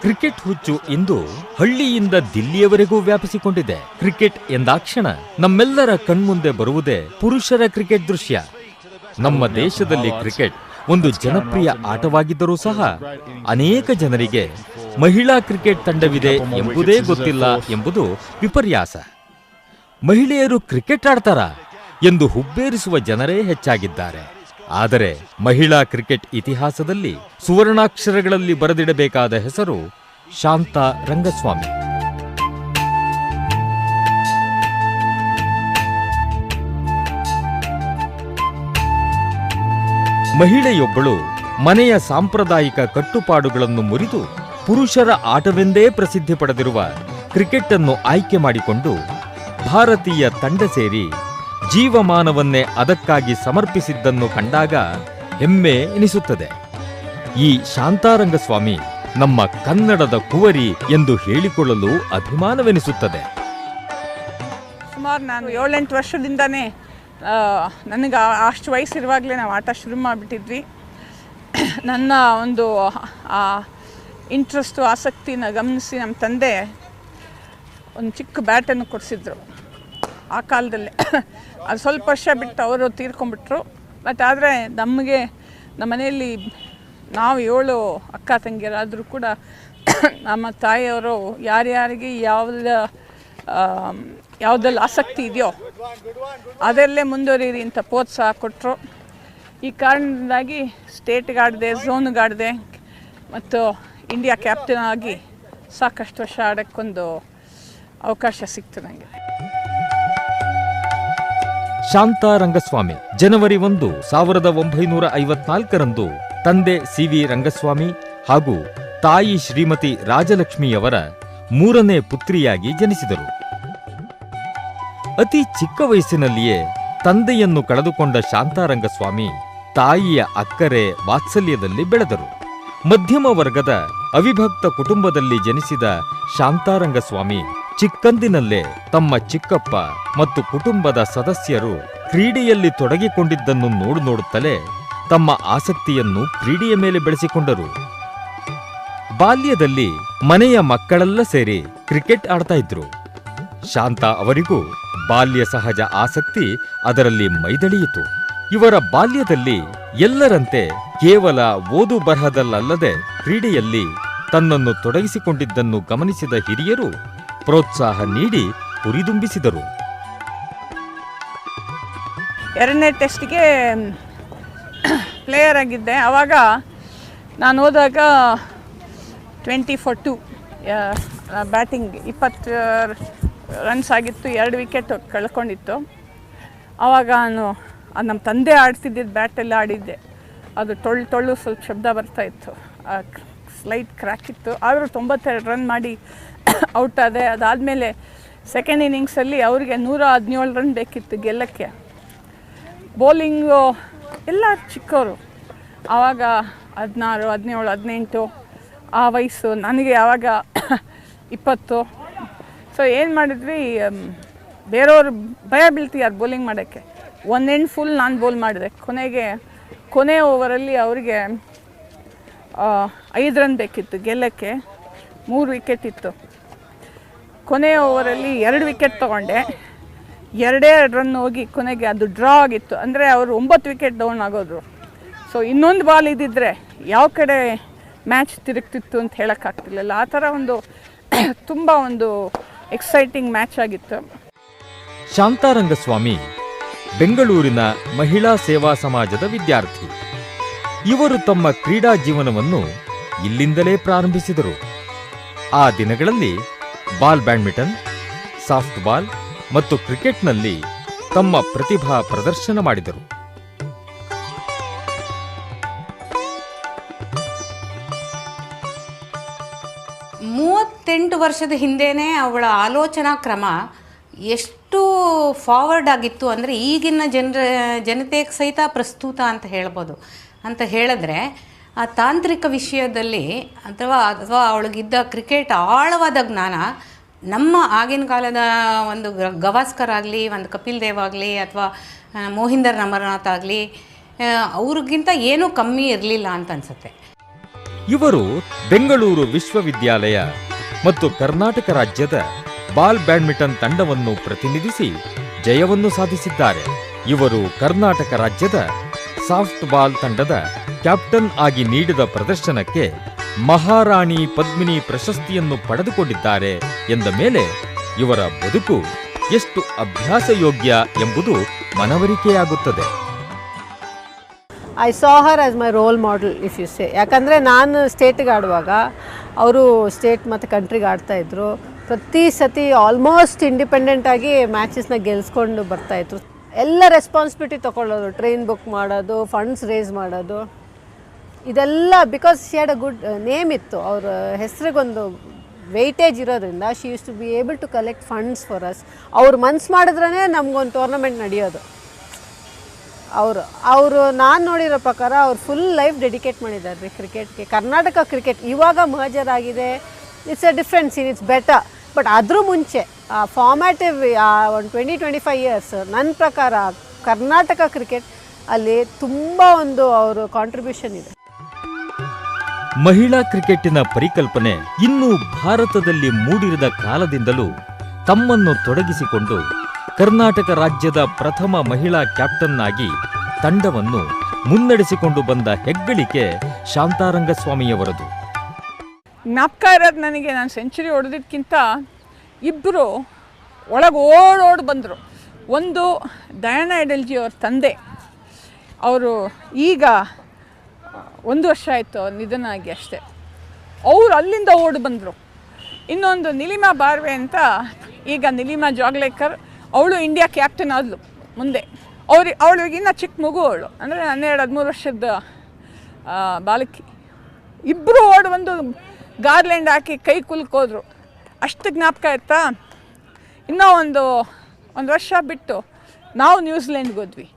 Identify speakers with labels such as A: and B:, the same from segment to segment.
A: Cricket ಹುಚ್ಚು ಇಂದು ಹಳ್ಳಿಯಿಂದ ದಿಲ್ಲಿಯವರೆಗೂ ವ್ಯಾಪಿಸಿಕೊಂಡಿದೆ. ಕ್ರಿಕೆಟ್ ಎಂದಾಕ್ಷಣ ನಮ್ಮೆಲ್ಲರ ಕಣ್ಮುಂದೆ ಬರುವುದೇ ಪುರುಷರ ಕ್ರಿಕೆಟ್ ದೃಶ್ಯ. ನಮ್ಮ ದೇಶದಲ್ಲಿ ಕ್ರಿಕೆಟ್ ಒಂದು ಜನಪ್ರಿಯ ಆಟವಾಗಿದ್ದರೂ ಸಹ ಅನೇಕ ಜನರಿಗೆ ಮಹಿಳಾ ಕ್ರಿಕೆಟ್ ತಂಡವಿದೆ ಎಂಬುದೇ ಗೊತ್ತಿಲ್ಲ ಎಂಬುದು ವಿಪರ್ಯಾಸ. ಮಹಿಳೆಯರು ಕ್ರಿಕೆಟ್ ಆಡ್ತಾರಾ ಎಂದು ಹುಬ್ಬೇರಿಸುವ ಜನರೇ ಹೆಚ್ಚಾಗಿದ್ದಾರೆ. ಆದರೆ ಮಹಿಳಾ ಕ್ರಿಕೆಟ್ ಇತಿಹಾಸದಲ್ಲಿ ಸುವರ್ಣಾಕ್ಷರಗಳಲ್ಲಿ ಬರೆದಿಡಬೇಕಾದ ಹೆಸರು ಶಾಂತಾ ರಂಗಸ್ವಾಮಿ. ಮಹಿಳೆಯೊಬ್ಬಳು ಮನೆಯ ಸಾಂಪ್ರದಾಯಿಕ ಕಟ್ಟುಪಾಡುಗಳನ್ನು ಮುರಿದು ಪುರುಷರ ಆಟವೆಂದೇ ಪ್ರಸಿದ್ಧಿ ಪಡೆದಿರುವ ಕ್ರಿಕೆಟ್ ಅನ್ನು ಆಯ್ಕೆ ಮಾಡಿಕೊಂಡು ಭಾರತೀಯ ತಂಡ ಸೇರಿ ಜೀವಮಾನವನ್ನೇ ಅದಕ್ಕಾಗಿ ಸಮರ್ಪಿಸಿದ್ದನ್ನು ಕಂಡಾಗ ಹೆಮ್ಮೆ ಎನಿಸುತ್ತದೆ. ಈ ಶಾಂತಾರಂಗಸ್ವಾಮಿ ನಮ್ಮ ಕನ್ನಡದ ಕುವರಿ ಎಂದು ಹೇಳಿಕೊಳ್ಳಲು ಅಭಿಮಾನವೆನಿಸುತ್ತದೆ.
B: ಸುಮಾರು ನಾನು ಏಳೆಂಟು ವರ್ಷದಿಂದನೇ ನನಗೆ ಅಷ್ಟು ವಯಸ್ಸಿರುವಾಗಲೇ ನಾವು ಆಟ ಶುರು ಮಾಡಿಬಿಟ್ಟಿದ್ವಿ. ನನ್ನ ಒಂದು ಇಂಟ್ರೆಸ್ಟು ಆಸಕ್ತಿನ ಗಮನಿಸಿ ನಮ್ಮ ತಂದೆ ಒಂದು ಚಿಕ್ಕ ಬ್ಯಾಟನ್ನು ಕೊಡಿಸಿದ್ರು. ಆ ಕಾಲದಲ್ಲಿ. ಅದು ಸ್ವಲ್ಪ ವರ್ಷ ಬಿಟ್ಟು ಅವರು ತೀರ್ಕೊಂಡ್ಬಿಟ್ರು. ಬಟ್ ಆದರೆ ನಮಗೆ, ನಮ್ಮ ಮನೆಯಲ್ಲಿ ನಾವು ಏಳು ಅಕ್ಕ ತಂಗಿಯರಾದರೂ ಕೂಡ ನಮ್ಮ ತಾಯಿಯವರು ಯಾರ್ಯಾರಿಗೆ ಯಾವ್ದು ಯಾವುದಲ್ಲಿ ಆಸಕ್ತಿ ಇದೆಯೋ ಅದರಲ್ಲೇ ಮುಂದುವರಿಯಿರಿ ಅಂತ ಪ್ರೋತ್ಸಾಹ ಕೊಟ್ಟರು ಈ ಕಾರಣದಿಂದಾಗಿ ಸ್ಟೇಟ್ ಗಾಡ್ದೆ ಝೋನ್ ಗಾಡ್ದೆ ಮತ್ತು ಇಂಡಿಯಾ ಕ್ಯಾಪ್ಟನ್ ಆಗಿ ಸಾಕಷ್ಟು ವರ್ಷ ಆಡೋಕ್ಕೊಂದು ಅವಕಾಶ ಸಿಕ್ತು ನನಗೆ
A: ಶಾಂತಾ ರಂಗಸ್ವಾಮಿ ಜನವರಿ ಒಂದು, ಸಾವಿರದ ಒಂಬೈನೂರ ಐವತ್ನಾಲ್ಕರಂದು ತಂದೆ ಸಿ ವಿ ರಂಗಸ್ವಾಮಿ ಹಾಗೂ ತಾಯಿ ಶ್ರೀಮತಿ ರಾಜಲಕ್ಷ್ಮಿಯವರ ಮೂರನೇ ಪುತ್ರಿಯಾಗಿ ಜನಿಸಿದರು. ಅತಿ ಚಿಕ್ಕ ವಯಸ್ಸಿನಲ್ಲಿಯೇ ತಂದೆಯನ್ನು ಕಳೆದುಕೊಂಡ ಶಾಂತಾರಂಗಸ್ವಾಮಿ ತಾಯಿಯ ಅಕ್ಕರೆ ವಾತ್ಸಲ್ಯದಲ್ಲಿ ಬೆಳೆದರು. ಮಧ್ಯಮ ವರ್ಗದ ಅವಿಭಕ್ತ ಕುಟುಂಬದಲ್ಲಿ ಜನಿಸಿದ ಶಾಂತಾರಂಗಸ್ವಾಮಿ ಚಿಕ್ಕಂದಿನಲ್ಲೇ ತಮ್ಮ ಚಿಕ್ಕಪ್ಪ ಮತ್ತು ಕುಟುಂಬದ ಸದಸ್ಯರು ಕ್ರೀಡೆಯಲ್ಲಿ ತೊಡಗಿಕೊಂಡಿದ್ದನ್ನು ನೋಡು ನೋಡುತ್ತಲೇ ತಮ್ಮ ಆಸಕ್ತಿಯನ್ನು ಕ್ರೀಡೆಯ ಮೇಲೆ ಬೆಳೆಸಿಕೊಂಡರು. ಬಾಲ್ಯದಲ್ಲಿ ಮನೆಯ ಮಕ್ಕಳೆಲ್ಲ ಸೇರಿ ಕ್ರಿಕೆಟ್ ಆಡ್ತಾ ಇದ್ರು. ಶಾಂತ ಅವರಿಗೂ ಬಾಲ್ಯ ಸಹಜ ಆಸಕ್ತಿ ಅದರಲ್ಲಿ ಮೈದಳಿಯಿತು. ಇವರ ಬಾಲ್ಯದಲ್ಲಿ ಎಲ್ಲರಂತೆ ಕೇವಲ ಓದು ಬರಹದಲ್ಲದೆ ಕ್ರೀಡೆಯಲ್ಲಿ ತನ್ನನ್ನು ತೊಡಗಿಸಿಕೊಂಡಿದ್ದನ್ನು ಗಮನಿಸಿದ ಹಿರಿಯರು ಪ್ರೋತ್ಸಾಹ ನೀಡಿ ಹುರಿದುಂಬಿಸಿದರು.
B: ಎರಡನೇ ಟೆಸ್ಟ್ಗೆ ಪ್ಲೇಯರ್ ಆಗಿದ್ದೆ. ಆವಾಗ ನಾನು ಹೋದಾಗ ಟ್ವೆಂಟಿ ಫೋರ್ ಟು ಬ್ಯಾಟಿಂಗ್ ಇಪ್ಪತ್ತು ರನ್ಸ್ ಆಗಿತ್ತು, ಎರಡು ವಿಕೆಟ್ ಕಳ್ಕೊಂಡಿತ್ತು. ಆವಾಗ ನಾನು ನಮ್ಮ ತಂದೆ ಆಡ್ತಿದ್ದಿದ್ದು ಬ್ಯಾಟಲ್ಲಿ ಆಡಿದ್ದೆ. ಅದು ಟೊಳ್ಳು ಟೊಳ್ಳು ಸ್ವಲ್ಪ ಶಬ್ದ ಬರ್ತಾ ಇತ್ತು. ಸ್ಲೈಟ್ ಕ್ರ್ಯಾಕ್ ಇತ್ತು. ಆದರೂ ತೊಂಬತ್ತೆರಡು ರನ್ ಮಾಡಿ ಔಟ್ ಆದರೆ ಅದಾದಮೇಲೆ ಸೆಕೆಂಡ್ ಇನ್ನಿಂಗ್ಸಲ್ಲಿ ಅವರಿಗೆ ನೂರ ಹದಿನೇಳು ರನ್ ಬೇಕಿತ್ತು ಗೆಲ್ಲಕ್ಕೆ. ಬೌಲಿಂಗು ಎಲ್ಲ ಚಿಕ್ಕವರು. ಆವಾಗ ಹದಿನಾರು, ಹದಿನೇಳು, ಹದಿನೆಂಟು ಆ ವಯಸ್ಸು. ನನಗೆ ಆವಾಗ ಇಪ್ಪತ್ತು. ಸೊ ಏನು ಮಾಡಿದ್ವಿ ಬೇರೆಯವರು ಭಯ ಬೀಳ್ತೀಯಾರು ಬೌಲಿಂಗ್ ಮಾಡೋಕ್ಕೆ. ಒನ್ ಎಂಡ್ ಫುಲ್ ನಾನು ಬೌಲ್ ಮಾಡಿದೆ. ಕೊನೆಗೆ, ಕೊನೆ ಓವರಲ್ಲಿ ಅವರಿಗೆ ಐದು ರನ್ ಬೇಕಿತ್ತು, ಗೆಲ್ಲಕ್ಕೆ ಮೂರು ವಿಕೆಟ್ ಇತ್ತು. ಕೊನೆಯ ಓವರಲ್ಲಿ ಎರಡು ವಿಕೆಟ್ ತೊಗೊಂಡೆ. ಎರಡೇ ಎರಡು ರನ್ ಹೋಗಿ ಕೊನೆಗೆ ಅದು ಡ್ರಾ ಆಗಿತ್ತು. ಅಂದರೆ ಅವರು ಒಂಬತ್ತು ವಿಕೆಟ್ ಡೌನ್ ಆಗೋದ್ರು. ಸೊ ಇನ್ನೊಂದು ಬಾಲ್ ಇದ್ದಿದ್ದರೆ ಯಾವ ಕಡೆ ಮ್ಯಾಚ್ ತಿರುಗ್ತಿತ್ತು ಅಂತ ಹೇಳೋಕ್ಕಾಗ್ತಿರ್ಲಿಲ್ಲ. ಆ ಥರ ಒಂದು ತುಂಬ ಒಂದು ಎಕ್ಸೈಟಿಂಗ್ ಮ್ಯಾಚ್ ಆಗಿತ್ತು.
A: ಶಾಂತಾರಂಗಸ್ವಾಮಿ, ಬೆಂಗಳೂರಿನ ಮಹಿಳಾ ಸೇವಾ ಸಮಾಜದ ವಿದ್ಯಾರ್ಥಿ. ಇವರು ತಮ್ಮ ಕ್ರೀಡಾ ಜೀವನವನ್ನು ಇಲ್ಲಿಂದಲೇ ಪ್ರಾರಂಭಿಸಿದರು. ಆ ದಿನಗಳಲ್ಲಿ ಬಾಲ್ ಬ್ಯಾಡ್ಮಿಂಟನ್ ಸಾಫ್ಟ್ ಬಾಲ್ ಮತ್ತು ಕ್ರಿಕೆಟ್ನಲ್ಲಿ ತಮ್ಮ ಪ್ರತಿಭಾ ಪ್ರದರ್ಶನ ಮಾಡಿದರು.
C: ಮೂವತ್ತೆಂಟು ವರ್ಷದ ಹಿಂದೆನೇ ಅವಳ ಆಲೋಚನಾ ಕ್ರಮ ಎಷ್ಟು ಫಾರ್ವರ್ಡ್ ಆಗಿತ್ತು ಅಂದರೆ ಈಗಿನ ಜನರ, ಜನತೆಗೆ ಸಹಿತ ಪ್ರಸ್ತುತ ಅಂತ ಹೇಳ್ಬೋದು. ಅಂತ ಹೇಳಿದ್ರೆ, ಆ ತಾಂತ್ರಿಕ ವಿಷಯದಲ್ಲಿ ಅಥವಾ ಅಥವಾ ಅವಳಿಗಿದ್ದ ಕ್ರಿಕೆಟ್ ಆಳವಾದ ಜ್ಞಾನ ನಮ್ಮ ಆಗಿನ ಕಾಲದ ಒಂದು ಗವಾಸ್ಕರ್ ಆಗಲಿ, ಒಂದು ಕಪಿಲ್ ದೇವ್ ಆಗಲಿ, ಅಥವಾ ಮೋಹಿಂದರ್ ಅಮರನಾಥ್ ಆಗಲಿ ಅವ್ರಿಗಿಂತ ಏನೂ ಕಮ್ಮಿ ಇರಲಿಲ್ಲ ಅಂತ ಅನಿಸುತ್ತೆ.
A: ಇವರು ಬೆಂಗಳೂರು ವಿಶ್ವವಿದ್ಯಾಲಯ ಮತ್ತು ಕರ್ನಾಟಕ ರಾಜ್ಯದ ಬಾಲ್ ಬ್ಯಾಡ್ಮಿಂಟನ್ ತಂಡವನ್ನು ಪ್ರತಿನಿಧಿಸಿ ಜಯವನ್ನು ಸಾಧಿಸಿದ್ದಾರೆ. ಇವರು ಕರ್ನಾಟಕ ರಾಜ್ಯದ ಸಾಫ್ಟ್ ಬಾಲ್ ತಂಡದ ಕ್ಯಾಪ್ಟನ್ ಆಗಿ ನೀಡಿದ ಪ್ರದರ್ಶನಕ್ಕೆ ಮಹಾರಾಣಿ ಪದ್ಮಿನಿ ಪ್ರಶಸ್ತಿಯನ್ನು ಪಡೆದುಕೊಂಡಿದ್ದಾರೆ ಎಂದ ಮೇಲೆ ಇವರ ಬದುಕು ಎಷ್ಟು ಅಭ್ಯಾಸಯೋಗ್ಯ ಎಂಬುದು ಮನವರಿಕೆಯಾಗುತ್ತದೆ.
D: I saw her as my role model if you say ಯಾಕಂದರೆ ನಾನು ಸ್ಟೇಟಿಗೆ ಆಡುವಾಗ ಅವರು ಸ್ಟೇಟ್ ಮತ್ತು ಕಂಟ್ರಿಗೆ ಆಡ್ತಾಯಿದ್ರು ಪ್ರತಿ ಸತಿ ಆಲ್ಮೋಸ್ಟ್ ಇಂಡಿಪೆಂಡೆಂಟಾಗಿ ಮ್ಯಾಚಸ್ನ ಗೆಲ್ಸ್ಕೊಂಡು ಬರ್ತಾಯಿದ್ರು ಎಲ್ಲ ರೆಸ್ಪಾನ್ಸಿಬಿಲಿಟಿ ತೊಗೊಳ್ಳೋದು ಟ್ರೈನ್ ಬುಕ್ ಮಾಡೋದು ಫಂಡ್ಸ್ ರೇಸ್ ಮಾಡೋದು. ಇದೆಲ್ಲ because she had a good name ಇತ್ತು. ಅವ್ರ ಹೆಸರಿಗೊಂದು ವೆಯ್ಟೇಜ್ ಇರೋದ್ರಿಂದ she used to be able to collect funds for us ಅವ್ರು ಮನ್ಸು ಮಾಡಿದ್ರೇ ನಮಗೊಂದು ಟೂರ್ನಮೆಂಟ್ ನಡೆಯೋದು. ಅವರು ಅವರು ನಾನು ನೋಡಿರೋ ಪ್ರಕಾರ ಅವ್ರು ಫುಲ್ ಲೈಫ್ ಡೆಡಿಕೇಟ್ ಮಾಡಿದ್ದಾರೆ ರೀ ಕ್ರಿಕೆಟ್ಗೆ ಕರ್ನಾಟಕ ಕ್ರಿಕೆಟ್ ಇವಾಗ ಮರ್ಜರ್ ಆಗಿದೆ. It's a difference in it's better but ಅದ್ರ ಮುಂಚೆ ಫಾರ್ಮ್ಯಾಟಿವ್ ಒಂದು ಟ್ವೆಂಟಿ ಟ್ವೆಂಟಿ ಫೈವ್ ಇಯರ್ಸ್ ನನ್ನ ಪ್ರಕಾರ ಕರ್ನಾಟಕ ಕ್ರಿಕೆಟ್ ಅಲ್ಲಿ ತುಂಬ ಒಂದು ಅವರು ಕಾಂಟ್ರಿಬ್ಯೂಷನ್ ಇದೆ.
A: ಮಹಿಳಾ ಕ್ರಿಕೆಟಿನ ಪರಿಕಲ್ಪನೆ ಇನ್ನೂ ಭಾರತದಲ್ಲಿ ಮೂಡಿರದ ಕಾಲದಿಂದಲೂ ತಮ್ಮನ್ನು ತೊಡಗಿಸಿಕೊಂಡು ಕರ್ನಾಟಕ ರಾಜ್ಯದ ಪ್ರಥಮ ಮಹಿಳಾ ಕ್ಯಾಪ್ಟನ್ ಆಗಿ ತಂಡವನ್ನು ಮುನ್ನಡೆಸಿಕೊಂಡು ಬಂದ ಹೆಗ್ಗಳಿಕೆ ಶಾಂತಾರಂಗಸ್ವಾಮಿಯವರದು.
B: ಜ್ಞಾಪಕ ಇರೋದು ನನಗೆ ನಾನು ಸೆಂಚುರಿ ಹೊಡೆದಿದ್ದಕ್ಕಿಂತ ಇಬ್ಬರು ಒಳಗೆ ಓಡೋಡಿ ಬಂದರು. ಒಂದು ದಯಾನ ಎಡಲ್ಜಿ ಅವ್ರ ತಂದೆ, ಅವರು ಈಗ ಒಂದು ವರ್ಷ ಆಯಿತು ನಿಧನ ಆಗಿ ಅಷ್ಟೇ. ಅವರು ಅಲ್ಲಿಂದ ಓಡಿ ಬಂದರು. ಇನ್ನೊಂದು ನಿಲಿಮಾ ಬಾರ್ವೆ ಅಂತ ಈಗ ನಿಲಿಮಾ ಜಾಗ್ಲೇಕರ್, ಅವಳು ಇಂಡಿಯಾ ಕ್ಯಾಪ್ಟನ್ ಆದಳು ಮುಂದೆ. ಅವ್ರಿ ಅವಳಿಗಿನ್ನ ಚಿಕ್ಕ ಮಗು ಅವಳು, ಅಂದರೆ ಹನ್ನೆರಡು, ಹದಿಮೂರು ವರ್ಷದ ಬಾಲಕಿ. ಇಬ್ಬರು ಓಡಿ ಬಂದು ಗಾರ್ಲೆಂಡ್ ಹಾಕಿ ಕೈ ಕುಲ್ಕೋದ್ರು. ಅಷ್ಟು ಜ್ಞಾಪಕ ಇತ್ತಾ? ಇನ್ನೂ ಒಂದು ಒಂದು ವರ್ಷ ಬಿಟ್ಟು ನಾವು ನ್ಯೂಜಿಲೆಂಡ್ಗೆ ಹೋದ್ವಿ.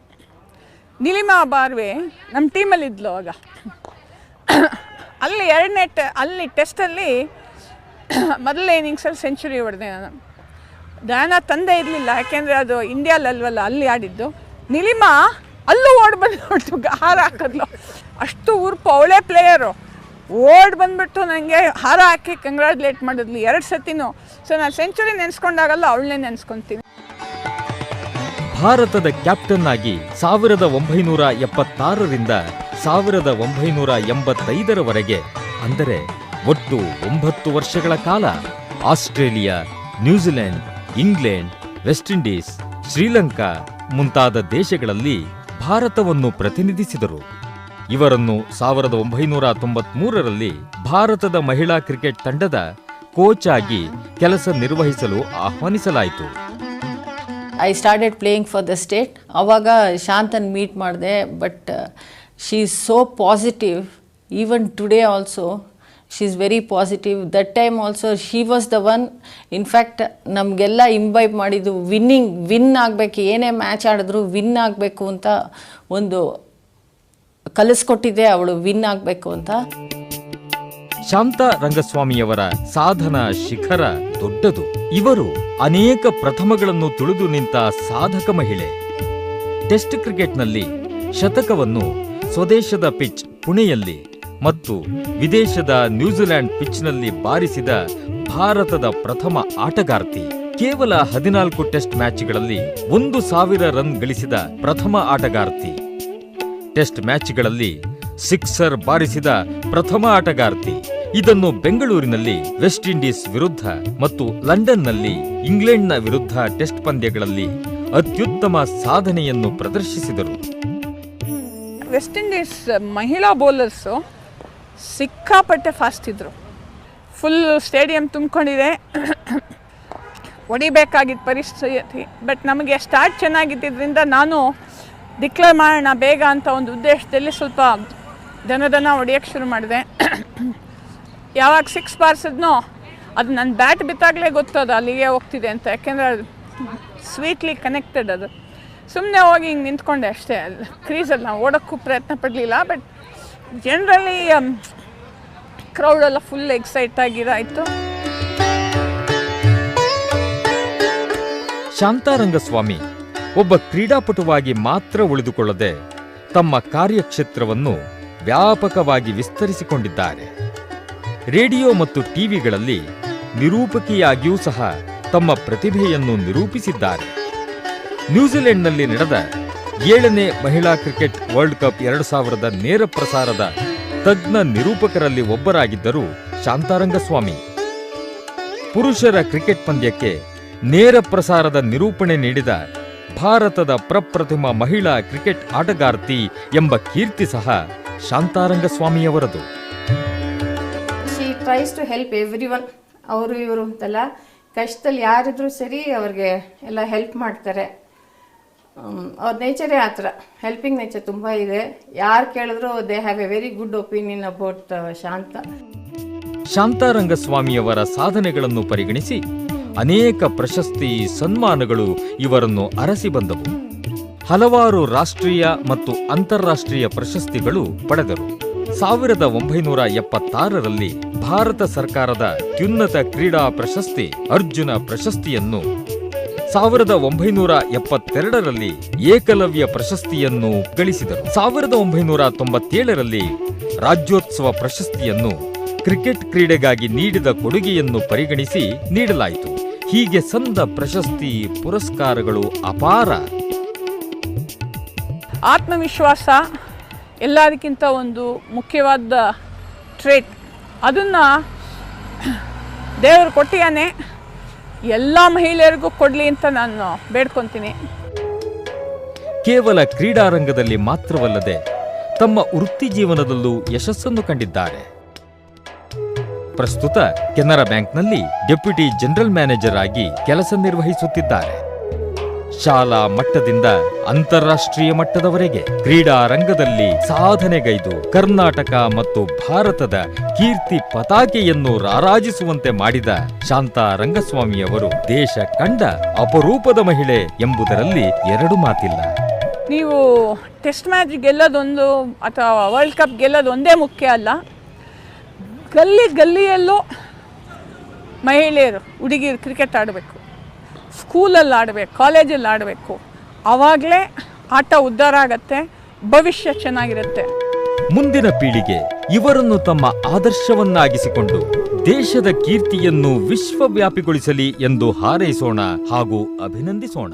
B: ನಿಲಿಮಾ ಬಾರ್ವೆ ನಮ್ಮ ಟೀಮಲ್ಲಿದ್ಲು ಆಗ. ಅಲ್ಲಿ ಎರಡನೇ ಟ, ಅಲ್ಲಿ ಟೆಸ್ಟಲ್ಲಿ ಮೊದಲನೇ ಇನ್ನಿಂಗ್ಸಲ್ಲಿ ಸೆಂಚುರಿ ಹೊಡೆದೆ ನಾನು. ದಯಾನ ತಂದೆ ಇರಲಿಲ್ಲ, ಯಾಕೆಂದರೆ ಅದು ಇಂಡಿಯಾಲಲ್ವಲ್ಲ, ಅಲ್ಲಿ ಆಡಿದ್ದು. ನಿಲಿಮಾ ಅಲ್ಲೂ ಓಡ್ ನೋಡ್ತು ಅಷ್ಟು ಉರ್ಪು ಅವಳೇ ಪ್ಲೇಯರು ಓಡ್ ಬಂದ್ಬಿಟ್ಟು ನನಗೆ ಹಾರ ಹಾಕಿ ಕಂಗ್ರ್ಯಾಚುಲೇಟ್ ಮಾಡಿದ್ಲು ಎರಡು ಸತಿನೂ. ಸೊ ನಾನು ಸೆಂಚುರಿ ನೆನೆಸ್ಕೊಂಡಾಗಲ್ಲ, ಅವಳನ್ನೇ ನೆನೆಸ್ಕೊತೀನಿ.
A: ಭಾರತದ ಕ್ಯಾಪ್ಟನ್ ಆಗಿ ಸಾವಿರದ ಒಂಬೈನೂರ ಎಪ್ಪತ್ತಾರರಿಂದ ಸಾವಿರದ ಒಂಬೈನೂರ ಎಂಬತ್ತೈದರವರೆಗೆ, ಅಂದರೆ ಒಟ್ಟು ಒಂಬತ್ತು ವರ್ಷಗಳ ಕಾಲ, Australia, New Zealand, England, West Indies, Sri Lanka ಮುಂತಾದ ದೇಶಗಳಲ್ಲಿ ಭಾರತವನ್ನು ಪ್ರತಿನಿಧಿಸಿದರು. ಇವರನ್ನು ಸಾವಿರದ ಒಂಬೈನೂರ ತೊಂಬತ್ಮೂರರಲ್ಲಿ ಭಾರತದ ಮಹಿಳಾ ಕ್ರಿಕೆಟ್ ತಂಡದ ಕೋಚ್ ಆಗಿ ಕೆಲಸ ನಿರ್ವಹಿಸಲು ಆಹ್ವಾನಿಸಲಾಯಿತು.
E: I started playing for the state ಅವಾಗ ಶಾಂತನ್ ಮೀಟ್ ಮಾಡಿದೆ but she is so positive even today also she is very positive that time also she was the one in fact ನಮಗೆಲ್ಲ ಇಂಬೈಬ್ ಮಾಡಿದ್ದು winning win ಆಗಬೇಕು, ಏನೇ match ಆಡಿದ್ರು win ಆಗಬೇಕು ಅಂತ ಒಂದು ಕಲಿಸ್ಕೊಟ್ಟಿದ್ದೆ, ಅವಳು ವಿನ್ ಆಗಬೇಕು ಅಂತ.
A: ಶಾಂತಾ ರಂಗಸ್ವಾಮಿಯವರ ಸಾಧನ ಶಿಖರ ದೊಡ್ಡದು. ಇವರು ಅನೇಕ ಪ್ರಥಮಗಳನ್ನು ತುಳಿದು ನಿಂತ ಸಾಧಕ ಮಹಿಳೆ. ಟೆಸ್ಟ್ ಕ್ರಿಕೆಟ್ನಲ್ಲಿ ಶತಕವನ್ನು ಸ್ವದೇಶದ ಪಿಚ್ ಪುಣೆಯಲ್ಲಿ ಮತ್ತು ವಿದೇಶದ ನ್ಯೂಜಿಲೆಂಡ್ ಪಿಚ್ನಲ್ಲಿ ಬಾರಿಸಿದ ಭಾರತದ ಪ್ರಥಮ ಆಟಗಾರ್ತಿ. ಕೇವಲ ಹದಿನಾಲ್ಕು ಟೆಸ್ಟ್ ಮ್ಯಾಚ್ಗಳಲ್ಲಿ ಒಂದು ಸಾವಿರ ರನ್ ಗಳಿಸಿದ ಪ್ರಥಮ ಆಟಗಾರ್ತಿ. ಟೆಸ್ಟ್ ಮ್ಯಾಚ್ಗಳಲ್ಲಿ ಸಿಕ್ಸರ್ ಬಾರಿಸಿದ ಪ್ರಥಮ ಆಟಗಾರ್ತಿ. ಇದನ್ನು ಬೆಂಗಳೂರಿನಲ್ಲಿ ವೆಸ್ಟ್ ಇಂಡೀಸ್ ವಿರುದ್ಧ ಮತ್ತು ಲಂಡನ್ನಲ್ಲಿ ಇಂಗ್ಲೆಂಡ್ನ ವಿರುದ್ಧ ಟೆಸ್ಟ್ ಪಂದ್ಯಗಳಲ್ಲಿ ಅತ್ಯುತ್ತಮ ಸಾಧನೆಯನ್ನು ಪ್ರದರ್ಶಿಸಿದರು.
B: ವೆಸ್ಟ್ ಇಂಡೀಸ್ ಮಹಿಳಾ ಬೌಲರ್ಸು ಸಿಕ್ಕಾಪಟ್ಟೆ ಫಾಸ್ಟ್ ಇದ್ದರು ಫುಲ್ ಸ್ಟೇಡಿಯಂ ತುಂಬಿಕೊಂಡಿದೆ. ಹೊಡಿಬೇಕಾಗಿದ್ದ ಪರಿಸ್ಥಿತಿ ಬಟ್ ನಮಗೆ ಸ್ಟಾರ್ಟ್ ಚೆನ್ನಾಗಿದ್ದರಿಂದ ನಾನು ಡಿಕ್ಲೇರ್ ಮಾಡೋಣ ಬೇಗ ಅಂತ ಒಂದು ಉದ್ದೇಶದಲ್ಲಿ ಸ್ವಲ್ಪ ದನ ದನ ಹೊಡಿಯೋಕ್ಕೆ ಶುರು ಮಾಡಿದೆ. ಯಾವಾಗ ಸಿಕ್ಸ್ ಬಾರಿಸಿದ್ನೋ ಅದು ನನ್ನ ಬ್ಯಾಟ್ ಬಿತ್ತಾಗಲೇ ಗೊತ್ತದ ಅಲ್ಲಿಗೆ ಹೋಗ್ತಿದೆ ಅಂತ. ಯಾಕೆಂದರೆ ಸ್ವೀಟ್ಲಿ ಕನೆಕ್ಟೆಡ್ ಅದು. ಸುಮ್ಮನೆ ಹೋಗಿ ಹಿಂಗೆ ನಿಂತ್ಕೊಂಡೆ ಅಷ್ಟೇ. ಅಲ್ಲಿ ಕ್ರೀಸಲ್ಲಿ ನಾವು ಓಡೋಕ್ಕೂ ಪ್ರಯತ್ನ ಪಡಲಿಲ್ಲ ಬಟ್ ಜನರಲಿ ಕ್ರೌಡೆಲ್ಲ ಫುಲ್ ಎಕ್ಸೈಟ್ ಆಗಿರಾಯಿತು
A: ಶಾಂತಾರಂಗಸ್ವಾಮಿ ಒಬ್ಬ ಕ್ರೀಡಾಪಟುವಾಗಿ ಮಾತ್ರ ಉಳಿದುಕೊಳ್ಳದೆ ತಮ್ಮ ಕಾರ್ಯಕ್ಷೇತ್ರವನ್ನು ವ್ಯಾಪಕವಾಗಿ ವಿಸ್ತರಿಸಿಕೊಂಡಿದ್ದಾರೆ. ರೇಡಿಯೋ ಮತ್ತು ಟಿವಿಗಳಲ್ಲಿ ನಿರೂಪಕಿಯಾಗಿಯೂ ಸಹ ತಮ್ಮ ಪ್ರತಿಭೆಯನ್ನು ನಿರೂಪಿಸಿದ್ದಾರೆ. ನ್ಯೂಜಿಲೆಂಡ್ನಲ್ಲಿ ನಡೆದ ಏಳನೇ ಮಹಿಳಾ ಕ್ರಿಕೆಟ್ ವರ್ಲ್ಡ್ ಕಪ್ ಎರಡು ಸಾವಿರದ ನೇರ ಪ್ರಸಾರದ ತಜ್ಞ ನಿರೂಪಕರಲ್ಲಿ ಒಬ್ಬರಾಗಿದ್ದರು ಶಾಂತಾರಂಗಸ್ವಾಮಿ. ಪುರುಷರ ಕ್ರಿಕೆಟ್ ಪಂದ್ಯಕ್ಕೆ ನೇರ ಪ್ರಸಾರದ ನಿರೂಪಣೆ ನೀಡಿದ ಭಾರತದ ಪ್ರಪ್ರಥಮ ಮಹಿಳಾ ಕ್ರಿಕೆಟ್ ಆಟಗಾರ್ತಿ ಎಂಬ ಕೀರ್ತಿ ಸಹ ಶಾಂತಾರಂಗಸ್ವಾಮಿಯವರದು.
F: She tries to help everyone ಅವರು ಇವರು ಅಂತಲ್ಲ ಕಷ್ಟದಲ್ಲಿ ಯಾರಿದ್ರೂ ಸರಿ ಅವ್ರಿಗೆ ಎಲ್ಲ ಹೆಲ್ಪ್ ಮಾಡ್ತಾರೆ. ಅವ್ರ ನೇಚರೇ ಆ ಥರ. ಹೆಲ್ಪಿಂಗ್ ನೇಚರ್ ತುಂಬ ಇದೆ. ಯಾರು ಕೇಳಿದ್ರು they have a very good opinion about Shantha.
A: ಶಾಂತಾರಂಗಸ್ವಾಮಿಯವರ ಸಾಧನೆಗಳನ್ನು ಪರಿಗಣಿಸಿ ಅನೇಕ ಪ್ರಶಸ್ತಿ ಸನ್ಮಾನಗಳು ಇವರನ್ನು ಅರಸಿ ಬಂದವು. ಹಲವಾರು ರಾಷ್ಟ್ರೀಯ ಮತ್ತು ಅಂತಾರಾಷ್ಟ್ರೀಯ ಪ್ರಶಸ್ತಿಗಳು ಪಡೆದರು. ಸಾವಿರದ ಒಂಬೈನೂರ ಎಪ್ಪತ್ತಾರರಲ್ಲಿ ಭಾರತ ಸರ್ಕಾರದ ಅತ್ಯುನ್ನತ ಕ್ರೀಡಾ ಪ್ರಶಸ್ತಿ ಅರ್ಜುನ ಪ್ರಶಸ್ತಿಯನ್ನು, ಸಾವಿರದ ಒಂಬೈನೂರ ಎಪ್ಪತ್ತೆರಡರಲ್ಲಿ ಏಕಲವ್ಯ ಪ್ರಶಸ್ತಿಯನ್ನು ಗಳಿಸಿದರು. ಸಾವಿರದ ಒಂಬೈನೂರ ತೊಂಬತ್ತೇಳರಲ್ಲಿ ರಾಜ್ಯೋತ್ಸವ ಪ್ರಶಸ್ತಿಯನ್ನು ಕ್ರಿಕೆಟ್ ಕ್ರೀಡೆಗಾಗಿ ನೀಡಿದ ಕೊಡುಗೆಯನ್ನು ಪರಿಗಣಿಸಿ ನೀಡಲಾಯಿತು. ಹೀಗೆ ಸಂದ ಪ್ರಶಸ್ತಿ ಪುರಸ್ಕಾರಗಳು ಅಪಾರ.
B: ಆತ್ಮವಿಶ್ವಾಸ ಎಲ್ಲದಕ್ಕಿಂತ ಒಂದು ಮುಖ್ಯವಾದ ಟ್ರೇಟ್ ಅದನ್ನು ದೇವರು ಕೊಟ್ಟಿಯಾನೆ. ಎಲ್ಲ ಮಹಿಳೆಯರಿಗೂ ಕೊಡಲಿ ಅಂತ ನಾನು ಬೇಡ್ಕೊತೀನಿ.
A: ಕೇವಲ ಕ್ರೀಡಾರಂಗದಲ್ಲಿ ಮಾತ್ರವಲ್ಲದೆ ತಮ್ಮ ವೃತ್ತಿ ಜೀವನದಲ್ಲೂ ಯಶಸ್ಸನ್ನು ಕಂಡಿದ್ದಾರೆ. ಪ್ರಸ್ತುತ ಕೆನರಾ ಬ್ಯಾಂಕ್ನಲ್ಲಿ ಡೆಪ್ಯೂಟಿ ಜನರಲ್ ಮ್ಯಾನೇಜರ್ ಆಗಿ ಕೆಲಸ ನಿರ್ವಹಿಸುತ್ತಿದ್ದಾರೆ. ಶಾಲಾ ಮಟ್ಟದಿಂದ ಅಂತಾರಾಷ್ಟ್ರೀಯ ಮಟ್ಟದವರೆಗೆ ಕ್ರೀಡಾ ರಂಗದಲ್ಲಿ ಸಾಧನೆಗೈದು ಕರ್ನಾಟಕ ಮತ್ತು ಭಾರತದ ಕೀರ್ತಿ ಪತಾಕೆಯನ್ನು ರಾರಾಜಿಸುವಂತೆ ಮಾಡಿದ ಶಾಂತಾ ರಂಗಸ್ವಾಮಿಯವರು ದೇಶ ಕಂಡ ಅಪರೂಪದ ಮಹಿಳೆ ಎಂಬುದರಲ್ಲಿ ಎರಡು ಮಾತಿಲ್ಲ.
B: ನೀವು ಟೆಸ್ಟ್ ಮ್ಯಾಚ್ ಗೆಲ್ಲೋದೊಂದು ಅಥವಾ ವರ್ಲ್ಡ್ ಕಪ್ ಗೆಲ್ಲೋದು ಮುಖ್ಯ ಅಲ್ಲ. ಗಲ್ಲಿ ಗಲ್ಲಿಯಲ್ಲೂ ಮಹಿಳೆಯರು, ಹುಡುಗಿಯರು ಕ್ರಿಕೆಟ್ ಆಡಬೇಕು. ಸ್ಕೂಲಲ್ಲಿ ಆಡಬೇಕು ಕಾಲೇಜಲ್ಲಿ ಆಡಬೇಕು. ಆವಾಗಲೇ ಆಟ ಉದ್ಧಾರ ಆಗತ್ತೆ, ಭವಿಷ್ಯ ಚೆನ್ನಾಗಿರುತ್ತೆ.
A: ಮುಂದಿನ ಪೀಳಿಗೆ ಇವರನ್ನು ತಮ್ಮ ಆದರ್ಶವನ್ನಾಗಿಸಿಕೊಂಡು ದೇಶದ ಕೀರ್ತಿಯನ್ನು ವಿಶ್ವವ್ಯಾಪಿಗೊಳಿಸಲಿ ಎಂದು ಹಾರೈಸೋಣ ಹಾಗೂ ಅಭಿನಂದಿಸೋಣ.